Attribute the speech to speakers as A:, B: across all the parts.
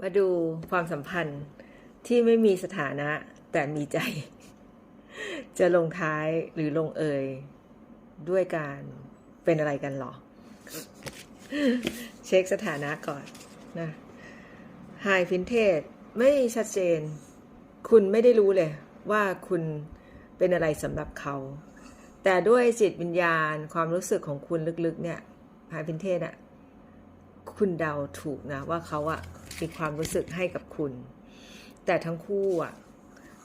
A: มาดูความสัมพันธ์ที่ไม่มีสถานะแต่มีใจ จะลงท้ายหรือลงเอยด้วยการเป็นอะไรกันหรอ เช็คสถานะก่อนนะไฮฟินเทสไม่ชัดเจน คุณไม่ได้รู้เลย ว่าคุณเป็นอะไรสำหรับเขา แต่ด้วยจิตวิญญาณความรู้สึกของคุณลึกๆ เนี่ยไฮฟินเทสอะ คุณเดาถูกนะว่าเขาอะมีความรู้สึกให้กับคุณ แต่ทั้งคู่อะ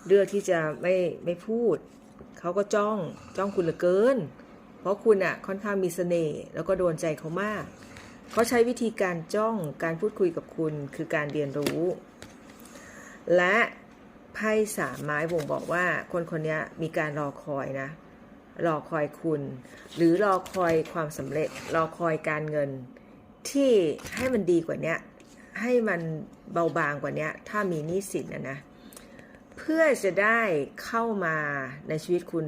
A: เลือกที่จะไม่ไม่พูด เขาก็จ้องจ้องคุณเหลือเกิน เพราะคุณอะค่อนข้างมีเสน่ห์แล้วก็โดนใจเขามาก เขาใช้วิธีการจ้องการพูดคุยกับคุณคือการเรียนรู้ และไพ่สามไม้บ่งบอกว่าคนคนนี้มีการรอคอยนะ รอคอยคุณ หรือรอคอยความสำเร็จรอคอยการเงิน ที่ให้มันดีกว่านี้ให้มันเบาบางกว่านี้ถ้ามีหนี้สินนะนะ เพื่อจะได้เข้ามาในชีวิตคุณ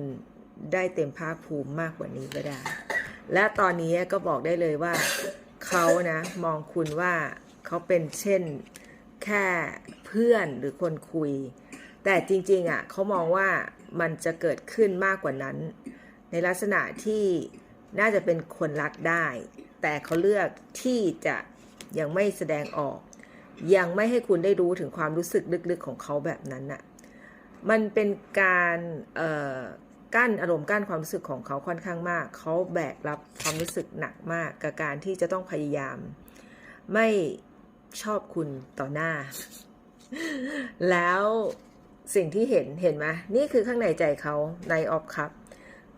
A: ได้เต็มภาคภูมิมากกว่านี้ก็ได้ และตอนนี้ก็บอกได้เลยว่าเขานะมองคุณว่าเขาเป็นเช่นแค่เพื่อนหรือคนคุย แต่จริงๆอะเขามองว่ามันจะเกิดขึ้นมากกว่านั้น ในลักษณะที่น่าจะเป็นคนรักได้ แต่เขาเลือกที่จะยังไม่แสดงออก ยังไม่ให้คุณได้รู้ถึงความรู้สึกลึกๆของเขาแบบนั้นน่ะมันเป็นการกั้นอารมณ์กั้นความรู้สึกของเขาค่อนข้างมาก เขาแบกรับความรู้สึกหนักมากกับการที่จะต้องพยายาม ไม่ชอบคุณต่อหน้า แล้วสิ่งที่เห็นเห็นไหมนี่คือข้างในใจเขาในออฟครับ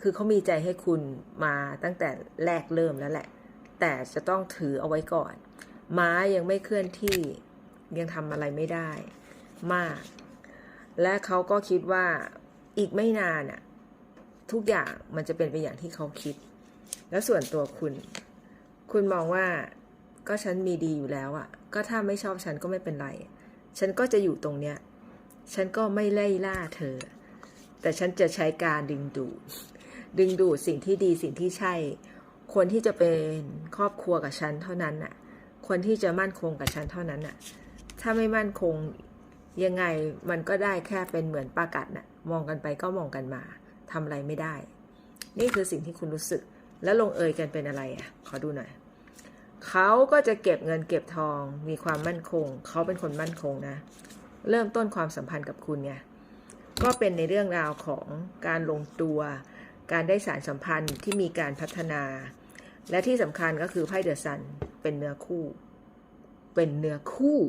A: คือเขามีใจให้คุณมาตั้งแต่แรกเริ่มแล้วแหละ แต่จะต้องถือเอาไว้ก่อน ม้ายังไม่เคลื่อนที่ยังทำอะไรไม่ได้มาก และเขาก็คิดว่าอีกไม่นานอะทุกอย่างมันจะเป็นไปอย่างที่เขาคิด แล้วส่วนตัวคุณ คุณมองว่าก็ฉันมีดีอยู่แล้วอะก็ถ้าไม่ชอบฉันก็ไม่เป็นไร ฉันก็จะอยู่ตรงเนี้ย ฉันก็ไม่ไล่ล่าเธอ แต่ฉันจะใช้การดึงดูดดึงดูดสิ่งที่ดีสิ่งที่ใช่ คนที่จะเป็นครอบครัวกับฉันเท่านั้นน่ะ คนที่จะมั่นคงกับฉันเท่านั้นน่ะ ถ้าไม่มั่นคงยังไงมันก็ได้แค่เป็นเหมือนปากัดน่ะ มองกันไปก็มองกันมาทำอะไรไม่ได้ นี่คือสิ่งที่คุณรู้สึก แล้วลงเอยกันเป็นอะไรอะ ขอดูหน่อยเขาก็จะเก็บเงินเก็บทอง มีความมั่นคง เขาเป็นคนมั่นคงนะ เริ่มต้นความสัมพันธ์กับคุณไงก็เป็นในเรื่องราวของการลงตัว การได้สารสัมพันธ์ที่มีการพัฒนา และที่สำคัญก็คือไพ่เดอะซันเป็นเนื้อคู่ เป็นเนื้อคู่